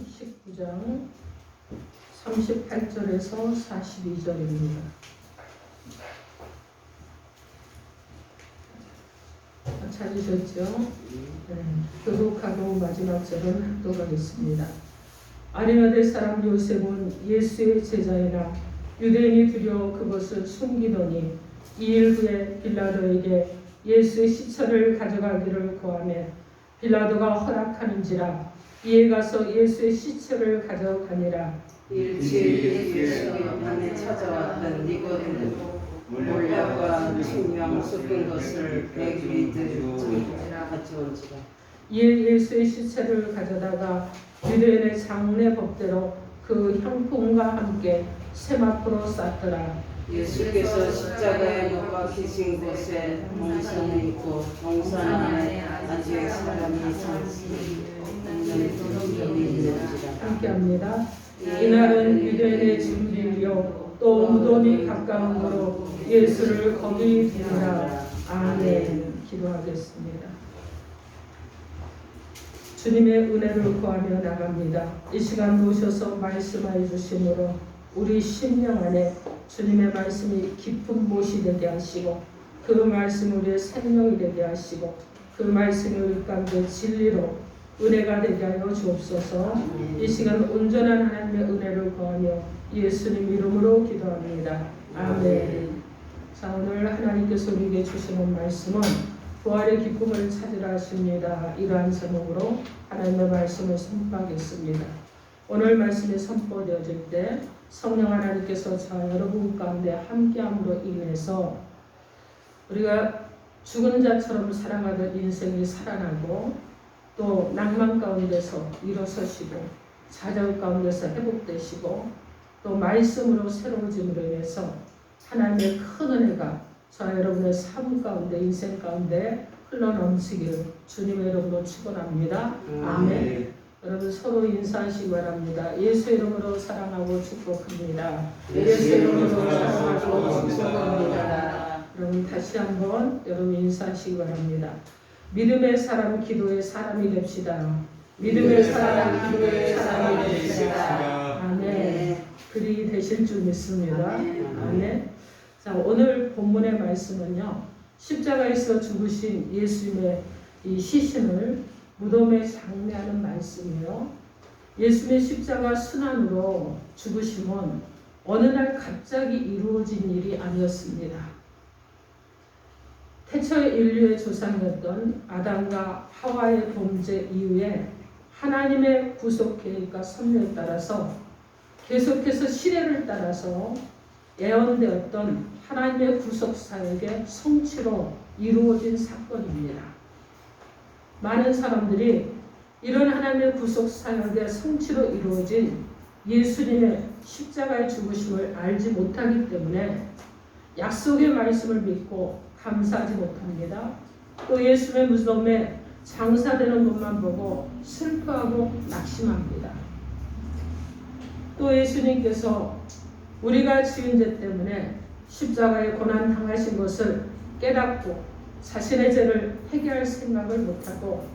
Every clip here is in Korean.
말씀은 19장 38절에서 42절입니다. 찾으셨죠? 네. 교독하고 마지막 절은 합독하겠습니다. 아리마대 사람 요셉은 예수의 제자이나 유대인이 두려워 그것을 숨기더니 이일 후에 빌라도에게 예수의 시체를 가져가기를 구하며 빌라도가 허락하는지라 이에 가서 예수의 시체를 가져가니라. 일주일 예수 안에 찾아왔던 니고데도 몰려가 친명 섞은 것을 백리들 가져온지라. 이에 예수의 시체를 가져다가 유대인의 장례 법대로 그 형품과 함께 샘 앞으로 쌌더라. 예수께서 십자가에 못 박히신 곳에 동산이 있고 동산 안에 아직 사람이 살지 함께합니다. 이날은 유대인의 진리요 또 무덤이 가까운 거로 예수를 거기 두니라 아멘 기도하겠습니다. 주님의 은혜를 구하며 나갑니다. 이 시간 오셔서 말씀하여 주심으로 우리 심령 안에 주님의 말씀이 깊은 못이 되게 하시고 그 말씀 우리의 생명이 되게 하시고 그 말씀이 우리 가운데 진리로 은혜가 되게 하여 주옵소서 이 시간 온전한 하나님의 은혜를 구하며 예수님 이름으로 기도합니다. 아멘. 자 오늘 하나님께서 우리에게 주시는 말씀은 부활의 기쁨을 찾으라 하십니다. 이러한 제목으로 하나님의 말씀을 선포하겠습니다. 오늘 말씀이 선포되어질 때 성령 하나님께서 저 여러분 가운데 함께함으로 인해서 우리가 죽은 자처럼 살아가던 인생이 살아나고 또 낭만 가운데서 일어서시고 좌절 가운데서 회복되시고 또 말씀으로 새로워짐으로 인해서 하나님의 큰 은혜가 저 여러분의 삶 가운데 인생 가운데 흘러넘치기를 주님의 이름으로 축원합니다. 아멘. 여러분 서로 인사하시기 바랍니다. 예수 이름으로 사랑하고 축복합니다. 예수 이름으로 사랑하고 축복합니다. 여러분 다시 한번 여러분 인사하시기 바랍니다. 믿음의 사람 기도의 사람이 됩시다. 믿음의 사람 기도의 사람이 됩시다. 아멘. 그리 되실 줄 믿습니다. 아멘. 자 오늘 본문의 말씀은요 십자가에서 죽으신 예수님의 이 시신을 무덤에 장례하는 말씀이에요. 예수님의 십자가 순환으로 죽으심은 어느 날 갑자기 이루어진 일이 아니었습니다. 태초의 인류의 조상이었던 아담과 하와의 범죄 이후에 하나님의 구속 계획과 섭리에 따라서 계속해서 시대를 따라서 예언되었던 하나님의 구속 사역의 성취로 이루어진 사건입니다. 많은 사람들이 이런 하나님의 구속 사역의 성취로 이루어진 예수님의 십자가의 죽으심을 알지 못하기 때문에 약속의 말씀을 믿고 감사하지 못합니다. 또 예수의 무덤에 장사되는 것만 보고 슬퍼하고 낙심합니다. 또 예수님께서 우리가 지은 죄 때문에 십자가에 고난 당하신 것을 깨닫고 자신의 죄를 회개할 생각을 못하고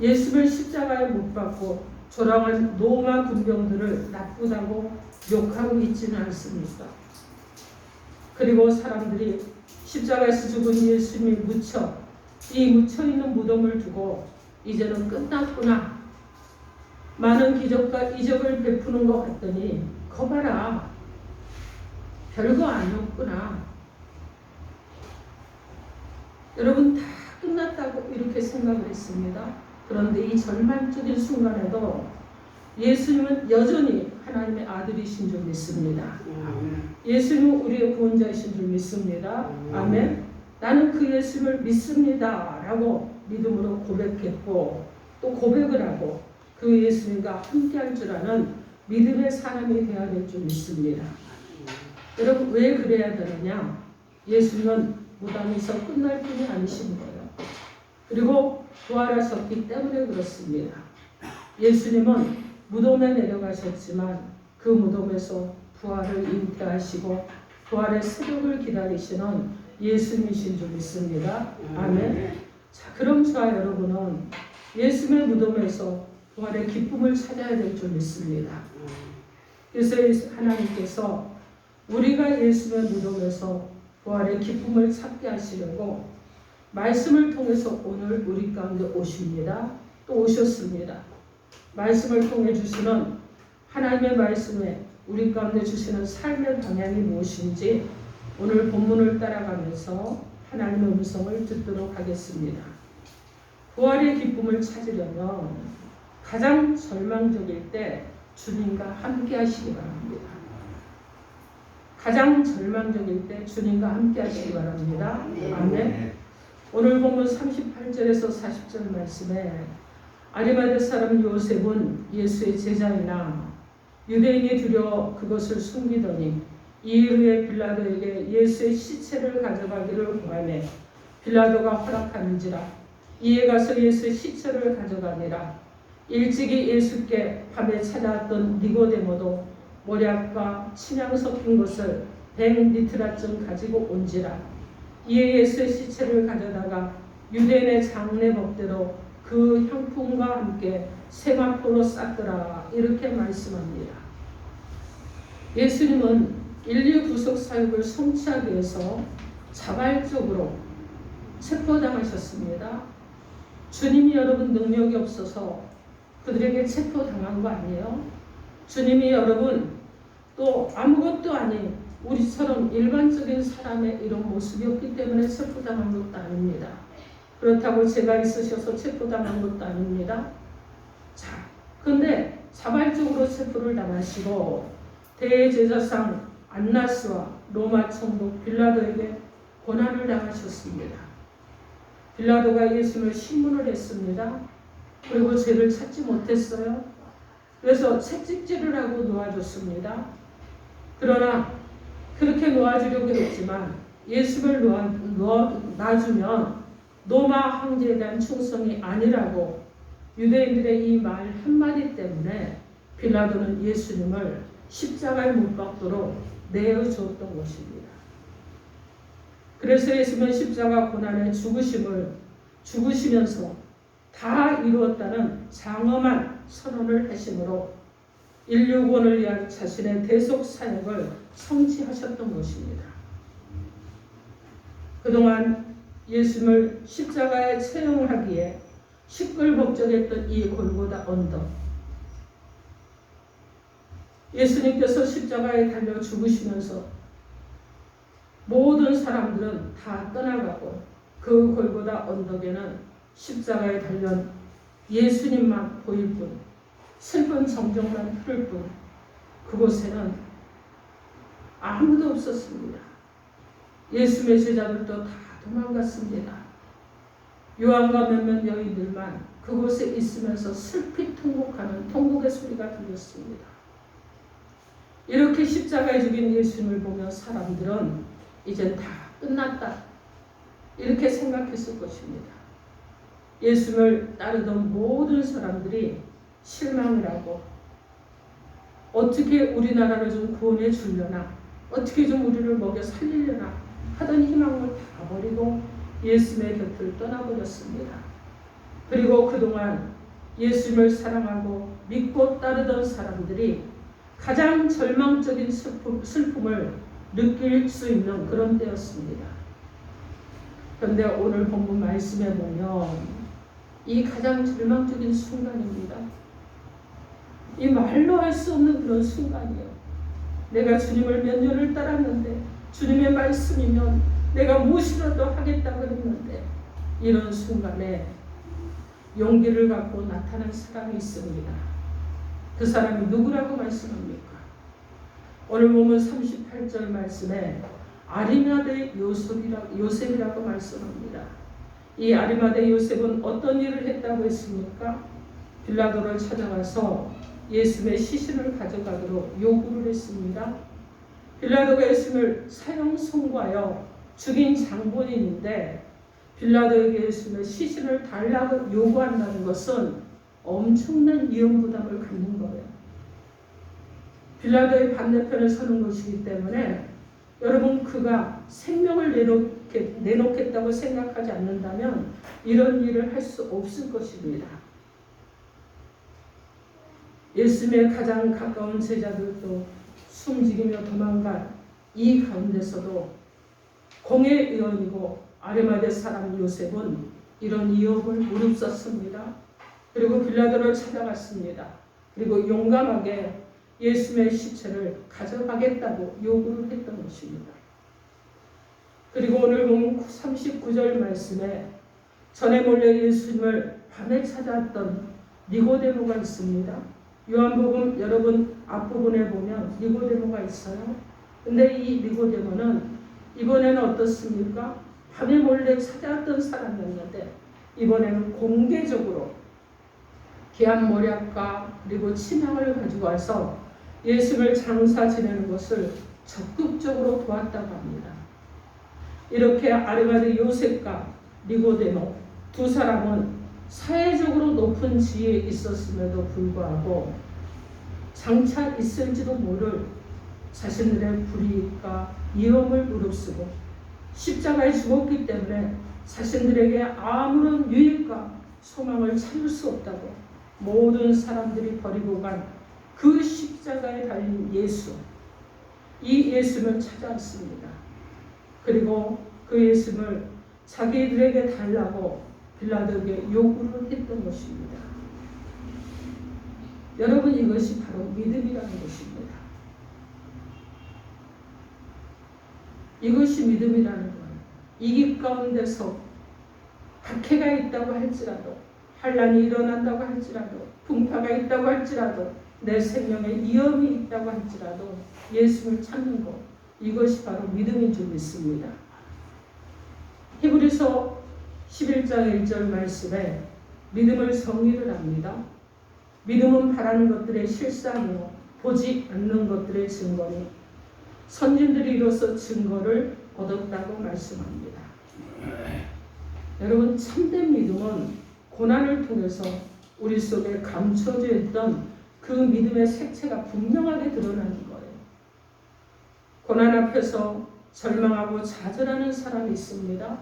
예수를 십자가에 못 박고 조랑한 로마 군병들을 나쁘다고 욕하고 있지는 않습니까? 그리고 사람들이 십자가에서 죽은 예수님이 묻혀 이 묻혀 있는 무덤을 두고 이제는 끝났구나. 많은 기적과 이적을 베푸는 것 같더니 거봐라. 별거 아니었구나. 여러분 다 끝났다고 이렇게 생각을 했습니다. 그런데 이 절망적인 순간에도 예수님은 여전히 하나님의 아들이신 줄 믿습니다. 예수님은 우리의 구원자이신 줄 믿습니다. 아멘. 나는 그 예수를 믿습니다. 라고 믿음으로 고백했고 또 고백을 하고 그 예수님과 함께할 줄 아는 믿음의 사람이 되어야 될 줄 믿습니다. 여러분 왜 그래야 되느냐? 예수님은 무덤에서 끝날 뿐이 아니신 거예요. 그리고 부활하셨기 때문에 그렇습니다. 예수님은 무덤에 내려가셨지만 그 무덤에서 부활을 잉태하시고 부활의 새벽을 기다리시는 예수님이신 줄 믿습니다. 아멘. 자, 그럼 저와 여러분은 예수님의 무덤에서 부활의 기쁨을 찾아야 될 줄 믿습니다. 그래서 하나님께서 우리가 예수를 믿으면서 부활의 기쁨을 찾게 하시려고 말씀을 통해서 오늘 우리 가운데 오십니다. 또 오셨습니다. 말씀을 통해 주시는 하나님의 말씀에 우리 가운데 주시는 삶의 방향이 무엇인지 오늘 본문을 따라가면서 하나님의 음성을 듣도록 하겠습니다. 부활의 기쁨을 찾으려면 가장 절망적일 때 주님과 함께 하시기 바랍니다. 가장 절망적일 때 주님과 함께 하시기 바랍니다. 아멘. 오늘 본문 38절에서 40절 말씀에 아리마대 사람 요셉은 예수의 제자이나 유대인이 두려 그것을 숨기더니 이후에 빌라도에게 예수의 시체를 가져가기를 구하매 빌라도가 허락하는지라. 이에 가서 예수의 시체를 가져가니라. 일찍이 예수께 밤에 찾아왔던 니고데모도 모략과 침향 섞인 것을 백 리트라쯤 가지고 온지라. 이에 예수의 시체를 가져다가 유대인의 장례법대로 그 향품과 함께 세마포로 쌌더라 이렇게 말씀합니다. 예수님은 인류 구속 사역을 성취하기 위해서 자발적으로 체포당하셨습니다. 주님이 여러분 능력이 없어서 그들에게 체포당한 거 아니에요? 주님이 여러분 또 아무것도 아닌 우리처럼 일반적인 사람의 이런 모습이었기 때문에 체포당한 것도 아닙니다. 그렇다고 제가 있으셔서 체포당한 것도 아닙니다. 자, 근데 자발적으로 체포를 당하시고 대제사장 안나스와 로마 총독 빌라도에게 고난을 당하셨습니다. 빌라도가 예수를 신문을 했습니다. 그리고 죄를 찾지 못했어요. 그래서 채찍질을 하고 놓아줬습니다. 그러나 그렇게 놓아주려고 했지만 예수를 놓아, 놓아, 놔주면 로마 황제에 대한 충성이 아니라고 유대인들의 이 말 한마디 때문에 빌라도는 예수님을 십자가에 못 박도록 내어주었던 것입니다. 그래서 예수님은 십자가 고난의 죽으심을 죽으시면서 다 이루었다는 장엄한 선언을 하심으로 인류 구원을 위한 자신의 대속 사역을 성취하셨던 것입니다. 그동안 예수님을 십자가에 채용하기에 시끌벅적했던 이 골고다 언덕. 예수님께서 십자가에 달려 죽으시면서 모든 사람들은 다 떠나가고 그 골고다 언덕에는 십자가에 달려 예수님만 보일 뿐, 슬픈 정적만 흐를 뿐, 그곳에는 아무도 없었습니다. 예수의 제자들도 다 도망갔습니다. 요한과 몇몇 여인들만 그곳에 있으면서 슬피 통곡하는 통곡의 소리가 들렸습니다. 이렇게 십자가에 죽인 예수님을 보며 사람들은 이젠 다 끝났다. 이렇게 생각했을 것입니다. 예수를 따르던 모든 사람들이 실망을 하고 어떻게 우리나라를 좀 구원해 주려나 어떻게 좀 우리를 먹여 살리려나 하던 희망을 다 버리고 예수님의 곁을 떠나버렸습니다. 그리고 그동안 예수님을 사랑하고 믿고 따르던 사람들이 가장 절망적인 슬픔, 슬픔을 느낄 수 있는 그런 때였습니다. 그런데 오늘 본문 말씀에 보면 이 가장 절망적인 순간입니다. 이 말로 할 수 없는 그런 순간이에요. 내가 주님을 몇 년을 따랐는데 주님의 말씀이면 내가 무엇이라도 하겠다 그랬는데 이런 순간에 용기를 갖고 나타난 사람이 있습니다. 그 사람이 누구라고 말씀합니까? 오늘 보면 38절 말씀에 아리마대 요셉이라고, 말씀합니다. 이 아리마대 요셉은 어떤 일을 했다고 했습니까? 빌라도를 찾아가서 예수의 시신을 가져가도록 요구를 했습니다. 빌라도가 예수를 사형 선고하여 죽인 장본인인데 빌라도에게 예수의 시신을 달라고 요구한다는 것은 엄청난 위험 부담을 갖는 거예요. 빌라도의 반대편에 서는 것이기 때문에 여러분 그가 생명을 내놓겠, 내놓겠다고 생각하지 않는다면 이런 일을 할 수 없을 것입니다. 예수님의 가장 가까운 제자들도 숨지기며 도망간 이 가운데서도 공의 의원이고 아르마데 사람 요셉은 이런 위협을 무릅썼습니다. 그리고 빌라도를 찾아갔습니다. 그리고 용감하게 예수님의 시체를 가져가겠다고 요구를 했던 것입니다. 그리고 오늘 보면 39절 말씀에 전에 몰래 예수님을 밤에 찾아왔던 니고데모가 있습니다. 요한복음 여러분 앞부분에 보면 니고데모가 있어요. 근데 이 니고데모는 이번에는 어떻습니까? 밤에 몰래 찾아왔던 사람이었는데 이번에는 공개적으로 귀한 모략과 그리고 치명을 가지고 와서 예수를 장사 지내는 것을 적극적으로 도왔다고 합니다. 이렇게 아르마드 요셉과 니고데모 두 사람은 사회적으로 높은 지위에 있었음에도 불구하고 장차 있을지도 모를 자신들의 불이익과 위험을 무릅쓰고 십자가에 죽었기 때문에 자신들에게 아무런 유익과 소망을 찾을 수 없다고 모든 사람들이 버리고 간 그 십자가에 달린 예수 이 예수를 찾아왔습니다. 그리고 그 예수를 자기들에게 달라고 빌라도에게 요구를 했던 것입니다. 여러분 이것이 바로 믿음이라는 것입니다. 이것이 믿음이라는 거예요. 이기 가운데서 박해가 있다고 할지라도 환란이 일어난다고 할지라도 풍파가 있다고 할지라도 내 생명에 위험이 있다고 할지라도 예수를 찾는 것 이것이 바로 믿음인 줄 믿습니다. 히브리서 11장 1절 말씀에 믿음을 성의를 합니다. 믿음은 바라는 것들의 실상이요 보지 않는 것들의 증거니 선진들이 이로써 증거를 얻었다고 말씀합니다. 여러분 참된 믿음은 고난을 통해서 우리 속에 감춰져 있던 그 믿음의 색채가 분명하게 드러나는 거예요. 고난 앞에서 절망하고 좌절하는 사람이 있습니다.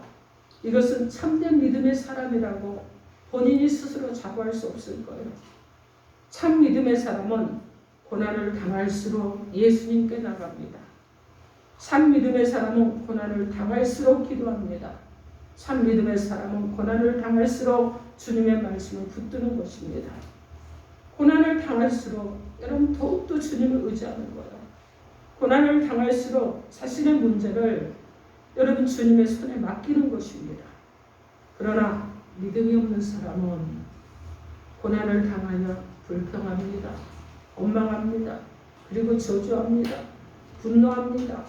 이것은 참된 믿음의 사람이라고 본인이 스스로 자부할 수 없을 거예요. 참 믿음의 사람은 고난을 당할수록 예수님께 나갑니다. 참 믿음의 사람은 고난을 당할수록 기도합니다. 참 믿음의 사람은 고난을 당할수록 주님의 말씀을 붙드는 것입니다. 고난을 당할수록 여러분 더욱더 주님을 의지하는 거예요. 고난을 당할수록 자신의 문제를 여러분 주님의 손에 맡기는 것입니다. 그러나 믿음이 없는 사람은 고난을 당하며 불평합니다. 원망합니다. 그리고 저주합니다. 분노합니다.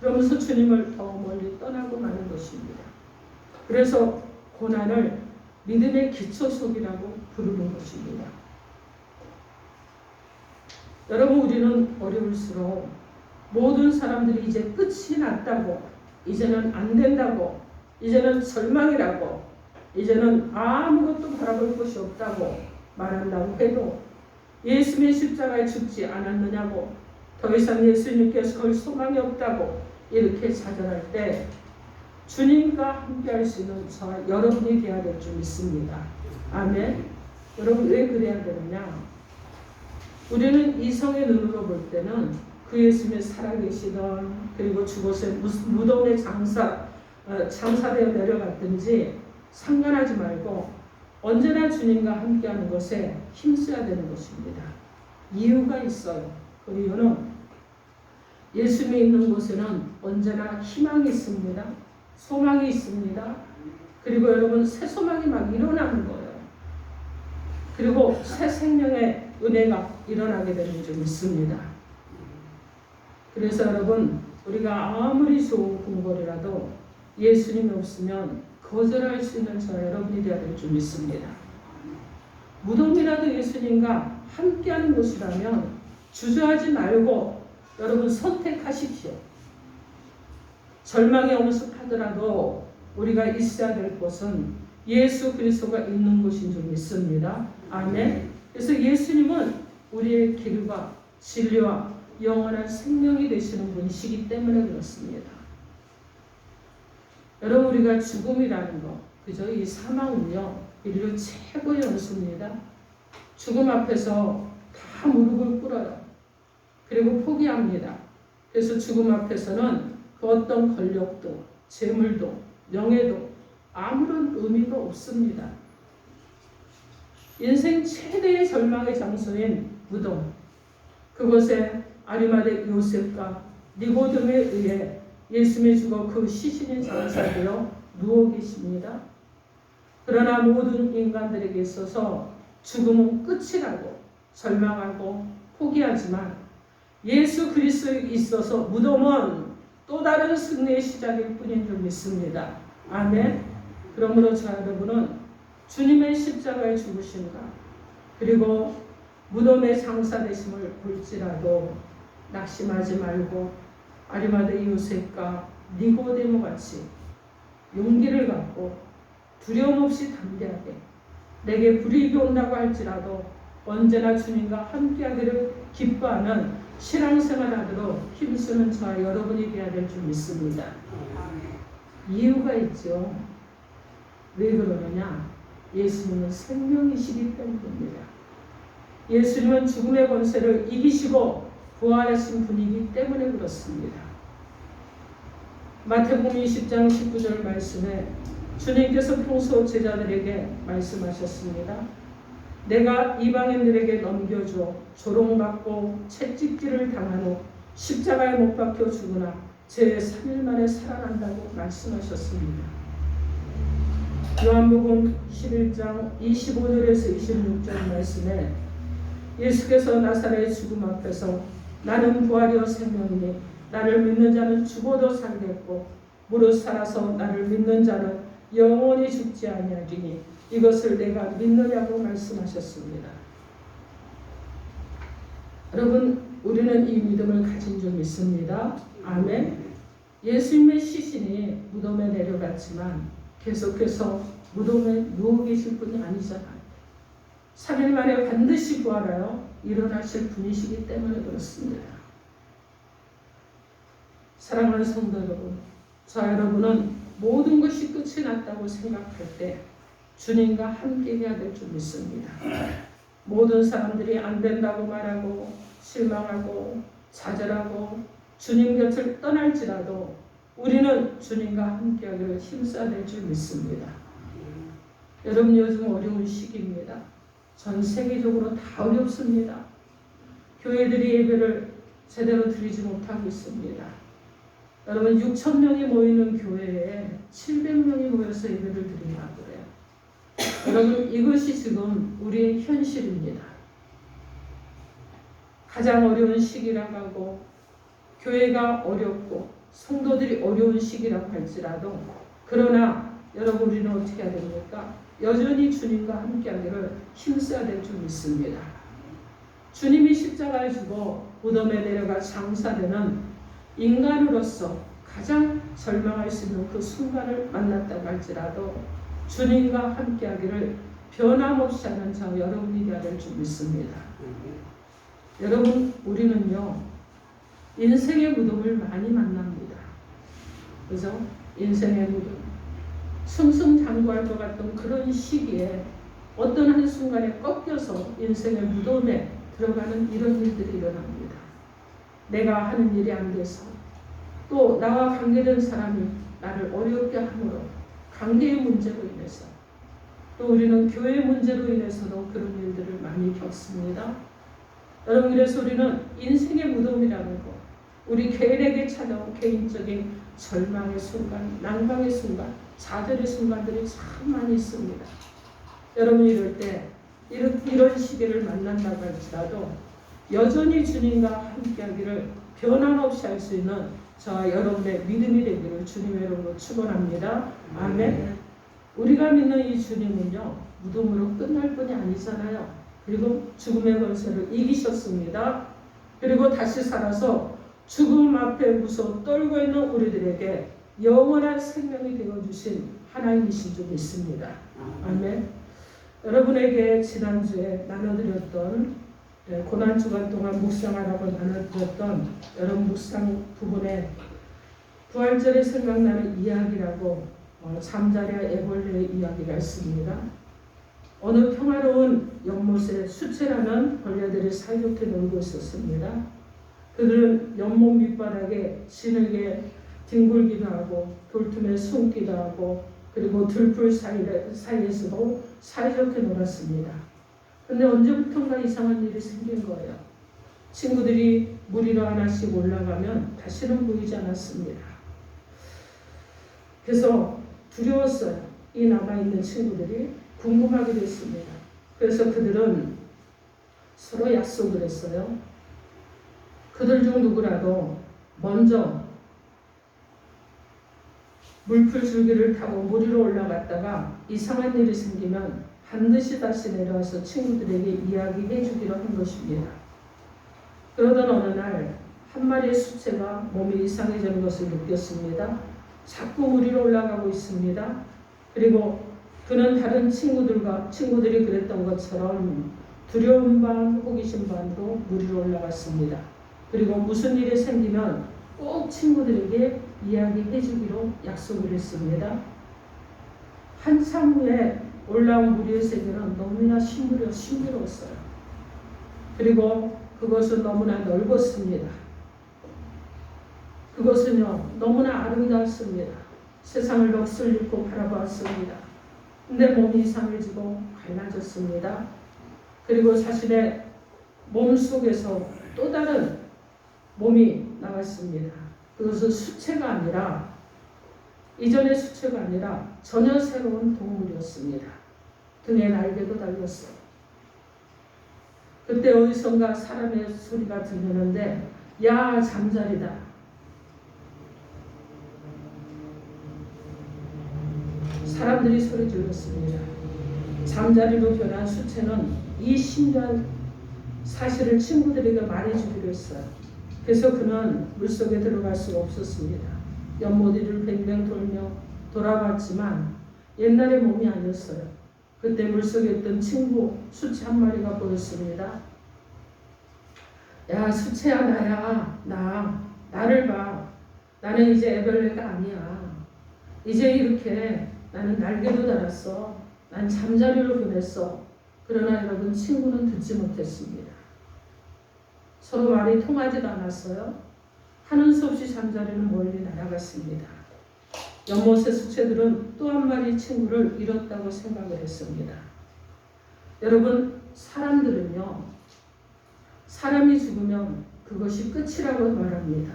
그러면서 주님을 더 멀리 떠나고 마는 것입니다. 그래서 고난을 믿음의 기초 속이라고 부르는 것입니다. 여러분 우리는 어려울수록 모든 사람들이 이제 끝이 났다고 이제는 안 된다고 이제는 절망이라고 이제는 아무것도 바라볼 것이 없다고 말한다고 해도 예수님의 십자가에 죽지 않았느냐고 더 이상 예수님께서 걸 소망이 없다고 이렇게 좌절할 때 주님과 함께 할 수 있는 저와 여러분이 되어야 될 줄 믿습니다. 아멘. 여러분 왜 그래야 되느냐? 우리는 이성의 눈으로 볼 때는 그 예수님이 살아계시던 그리고 죽어서 무- 무덤에 장사 어, 장사되어 내려갔든지 상관하지 말고 언제나 주님과 함께하는 것에 힘써야 되는 것입니다. 이유가 있어요. 그 이유는 예수님이 있는 곳에는 언제나 희망이 있습니다. 소망이 있습니다. 그리고 여러분 새 소망이 막 일어나는 거예요. 그리고 새 생명의 은혜가 일어나게 되는 줄 믿습니다. 그래서 여러분 우리가 아무리 좋은 궁궐이라도 예수님이 없으면 거절할 수 있는 저 여러분이 되어야 될 줄 믿습니다. 무덤이라도 예수님과 함께하는 곳이라면 주저하지 말고 여러분 선택하십시오. 절망에 엄습하더라도 우리가 있어야 될 곳은 예수 그리스도가 있는 곳인 줄 믿습니다. 아멘. 그래서 예수님은 우리의 길과 진리와 영원한 생명이 되시는 분이시기 때문에 그렇습니다. 여러분 우리가 죽음이라는 거, 그죠? 이 사망은요 인류 최고의 연수입니다. 죽음 앞에서 다다 무릎을 꿇어요. 그리고 포기합니다. 그래서 죽음 앞에서는 그 어떤 권력도, 재물도, 명예도 아무런 의미가 없습니다. 인생 최대의 절망의 장소인 무덤. 그곳에 아리마대 요셉과 니고dim에 의해 예수님이 죽어 그 시신이 장사되어 누워 계십니다. 그러나 모든 인간들에게 있어서 죽음은 끝이라고 절망하고 포기하지만 예수 그리스도에 있어서 무덤은 또 다른 승리의 시작일 뿐인 줄 믿습니다. 아멘. 그러므로 저 여러분은 주님의 십자가의 죽으심과 그리고 무덤의 장사되심을 볼지라도 낙심하지 말고 아리마대 요셉과 니고데모 같이 용기를 갖고 두려움 없이 담대하게 내게 불이익이 온다고 할지라도 언제나 주님과 함께하기를 기뻐하는 신앙생활 하도록 힘쓰는 저와 여러분이 되어야 될 줄 믿습니다. 이유가 있죠. 왜 그러느냐? 예수님은 생명이시기 때문입니다. 예수님은 죽음의 권세를 이기시고 부활하신 분이기 때문에 그렇습니다. 마태복음 20장 19절 말씀에 주님께서 평소 제자들에게 말씀하셨습니다. 내가 이방인들에게 넘겨줘 조롱받고 채찍질을 당한 후 십자가에 못 박혀 죽으나 제 3일 만에 살아난다고 말씀하셨습니다. 요한복음 11장 25절에서 26절 말씀에 예수께서 나사렛의 죽음 앞에서 나는 부활이요 생명이니 나를 믿는 자는 죽어도 살겠고 무릇 살아서 나를 믿는 자는 영원히 죽지 아니하리니 이것을 내가 믿느냐고 말씀하셨습니다. 여러분 우리는 이 믿음을 가진 줄 믿습니다. 아멘. 예수님의 시신이 무덤에 내려갔지만 계속해서 무덤에 누워 계실 분이 아니잖아요. 3일 만에 반드시 부활하여 일어나실 분이시기 때문에 그렇습니다. 사랑하는 성도 여러분, 저 여러분은 모든 것이 끝이 났다고 생각할 때 주님과 함께 해야 될 줄 믿습니다. 모든 사람들이 안 된다고 말하고 실망하고 좌절하고 주님 곁을 떠날지라도 우리는 주님과 함께하기를 힘써야 될 줄 믿습니다. 여러분 요즘 어려운 시기입니다. 전 세계적으로 다 어렵습니다. 교회들이 예배를 제대로 드리지 못하고 있습니다. 여러분 6천 명이 모이는 교회에 700명이 모여서 예배를 드린다고 그래요. 여러분 이것이 지금 우리의 현실입니다. 가장 어려운 시기라고 하고 교회가 어렵고 성도들이 어려운 시기라고 할지라도 그러나 여러분 우리는 어떻게 해야 됩니까? 여전히 주님과 함께하기를 힘써야 될 줄 믿습니다. 주님이 십자가에 죽어 무덤에 내려가 장사되는 인간으로서 가장 절망할 수 있는 그 순간을 만났다고 할지라도 주님과 함께하기를 변함없이 하는 저 여러분이 되어야 될 줄 믿습니다. 여러분 우리는요 인생의 무덤을 많이 만납니다. 그죠? 인생의 무덤. 승승장구할 것 같던 그런 시기에 어떤 한순간에 꺾여서 인생의 무덤에 들어가는 이런 일들이 일어납니다. 내가 하는 일이 안 돼서 또 나와 관계된 사람이 나를 어렵게 함으로 관계의 문제로 인해서 또 우리는 교회 문제로 인해서도 그런 일들을 많이 겪습니다. 여러분 그래서 우리는 인생의 무덤이라는 거 우리 개인에게 찾아온 개인적인 절망의 순간, 난방의 순간, 좌절의 순간들이 참 많이 있습니다. 여러분 이럴 때 이런, 이런 시기를 만난다고 할지라도 여전히 주님과 함께하기를 변함없이 할 수 있는 저와 여러분의 믿음이 되기를 주님의 이름으로 축원합니다. 아멘. 우리가 믿는 이 주님은요 무덤으로 끝날 뿐이 아니잖아요. 그리고 죽음의 권세를 이기셨습니다. 그리고 다시 살아서 죽음 앞에 무서워 떨고 있는 우리들에게 영원한 생명이 되어주신 하나님이신 줄 믿습니다. 아멘. 여러분에게 지난주에 나눠드렸던 네, 고난 주간 동안 묵상하라고 나눠드렸던 여러분 묵상 부분에 부활절에 생각나는 이야기라고 어, 잠자리와 애벌레의 이야기가 있습니다. 어느 평화로운 연못에 수채라는 벌레들이 사이좋게 놀고 있었습니다. 그들은 연못 밑바닥에 진흙에 뒹굴기도 하고 돌틈에 숨기도 하고 그리고 들풀 사이, 사이에서도 사이좋게 놀았습니다. 근데 언제부턴가 이상한 일이 생긴 거예요. 친구들이 물 위로 하나씩 올라가면 다시는 보이지 않았습니다. 그래서 두려웠어요. 이 남아있는 친구들이 궁금하게 됐습니다. 그래서 그들은 서로 약속을 했어요. 그들 중 누구라도 먼저 물풀 줄기를 타고 물 위로 올라갔다가 이상한 일이 생기면 반드시 다시 내려와서 친구들에게 이야기해 주기로 한 것입니다. 그러던 어느 날 한 마리의 수채가 몸이 이상해지는 것을 느꼈습니다. 자꾸 물 위로 올라가고 있습니다. 그리고 그는 다른 친구들과 친구들이 그랬던 것처럼 두려움 반 호기심 반으로 물 위로 올라갔습니다. 그리고 무슨 일이 생기면 꼭 친구들에게 이야기해 주기로 약속을 했습니다. 한참 후에 올라온 무리의 세계는 너무나 신비로, 신비로웠어요. 그리고 그것은 너무나 넓었습니다. 그것은요, 너무나 아름다웠습니다. 세상을 넋을 잃고 바라보았습니다. 내 몸이 이상해지고 갈라졌습니다. 그리고 자신의 몸 속에서 또 다른 몸이 나왔습니다. 그것은 수체가 아니라 이전의 수체가 아니라 전혀 새로운 동물이었습니다. 등에 날개도 달렸어요. 그때 어디선가 사람의 소리가 들리는데 야 잠자리다. 사람들이 소리 질렀습니다. 잠자리로 변한 수체는 이 신기한 사실을 친구들에게 말해주기로 했어요. 그래서 그는 물속에 들어갈 수가 없었습니다. 연못이를 뱅뱅 돌며 돌아봤지만 옛날의 몸이 아니었어요. 그때 물속에 있던 친구 수채 한 마리가 보였습니다. 야 수채야 나야 나 나를 봐 나는 이제 애벌레가 아니야 이제 이렇게 나는 날개도 달았어 난 잠자리로 변했어 그러나 여러분 친구는 듣지 못했습니다 서로 말이 통하지도 않았어요 하는 수 없이 잠자리는 멀리 날아갔습니다 연못의 수채들은 또 한 마리 친구를 잃었다고 생각을 했습니다 여러분 사람들은요 사람이 죽으면 그것이 끝이라고 말합니다.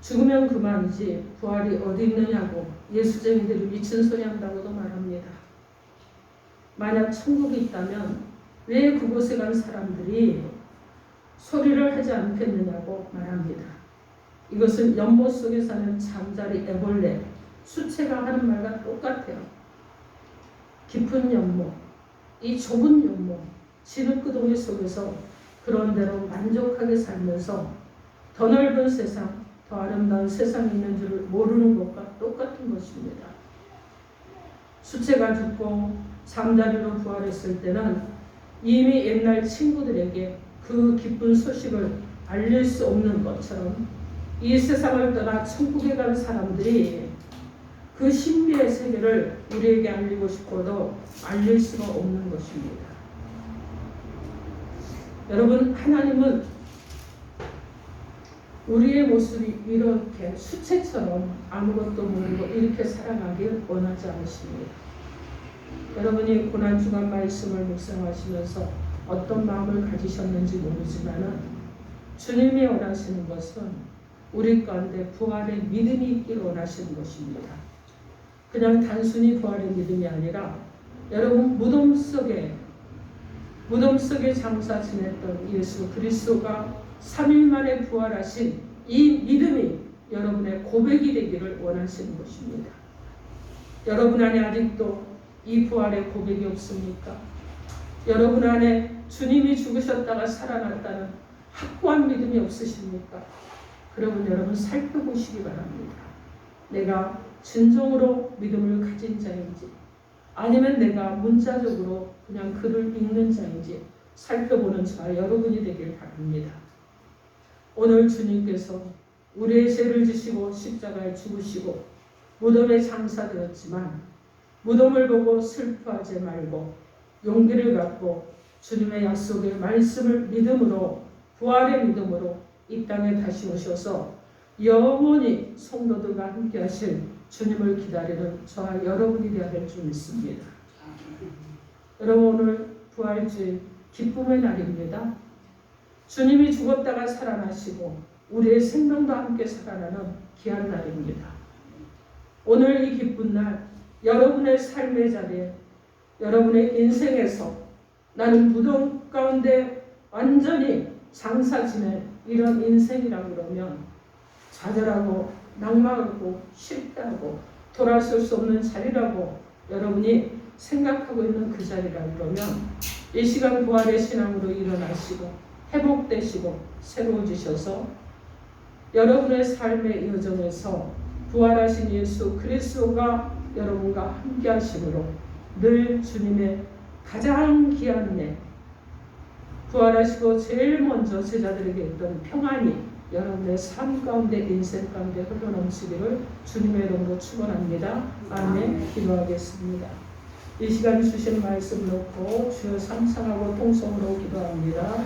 죽으면 그만이지 부활이 어디 있느냐고 예수쟁이들이 미친 소리 한다고도 말합니다. 만약 천국이 있다면 왜 그곳에 간 사람들이 소리를 하지 않겠느냐고 말합니다. 이것은 연못 속에 사는 잠자리 애벌레, 수채가 하는 말과 똑같아요. 깊은 연못, 이 좁은 연못, 진흙구덩이 속에서 그런 대로 만족하게 살면서 더 넓은 세상, 더 아름다운 세상이 있는 줄을 모르는 것과 똑같은 것입니다. 수채가 죽고 잠자리로 부활했을 때는 이미 옛날 친구들에게 그 기쁜 소식을 알릴 수 없는 것처럼 이 세상을 떠나 천국에 간 사람들이 그 신비의 세계를 우리에게 알리고 싶어도 알릴 수가 없는 것입니다. 여러분 하나님은 우리의 모습이 이렇게 수채처럼 아무것도 모르고 이렇게 살아가길 원하지 않으십니다. 여러분이 고난 주간 말씀을 묵상하시면서 어떤 마음을 가지셨는지 모르지만은 주님이 원하시는 것은 우리 가운데 부활의 믿음이 있기를 원하시는 것입니다. 그냥 단순히 부활의 믿음이 아니라 여러분 무덤 속에 무덤 속에 장사 지냈던 예수 그리스도가 3일 만에 부활하신 이 믿음이 여러분의 고백이 되기를 원하시는 것입니다. 여러분 안에 아직도 이 부활의 고백이 없습니까? 여러분 안에 주님이 죽으셨다가 살아났다는 확고한 믿음이 없으십니까? 그러면 여러분 살펴보시기 바랍니다. 내가 진정으로 믿음을 가진 자인지 아니면 내가 문자적으로 그냥 글을 읽는 자인지 살펴보는 자 여러분이 되길 바랍니다. 오늘 주님께서 우리의 죄를 지시고 십자가에 죽으시고 무덤에 장사되었지만 무덤을 보고 슬퍼하지 말고 용기를 갖고 주님의 약속의 말씀을 믿음으로 부활의 믿음으로 이 땅에 다시 오셔서 영원히 성도들과 함께 하실 주님을 기다리는 저와 여러분이 되어야 될 줄 믿습니다. 여러분 오늘 부활주일 기쁨의 날입니다. 주님이 죽었다가 살아나시고 우리의 생명도 함께 살아나는 귀한 날입니다. 오늘 이 기쁜 날 여러분의 삶의 자리에 여러분의 인생에서 나는 무덤 가운데 완전히 장사 지낸 이런 인생이라고 그러면 좌절하고 낙망하고 싫다고 돌아설 수 없는 자리라고 여러분이 생각하고 있는 그 자리라고 그러면 이 시간 부활의 신앙으로 일어나시고 회복되시고 새로워지셔서 여러분의 삶의 여정에서 부활하신 예수 그리스도가 여러분과 함께 하심으로 늘 주님의 가장 귀한 내 부활하시고 제일 먼저 제자들에게 했던 평안이 여러분의 삶 가운데 인생 가운데 흘러넘치기를 주님의 이름으로 축원합니다. 아멘. 기도하겠습니다. 이 시간 주신 말씀 놓고 주여 상상하고 통성으로 기도합니다.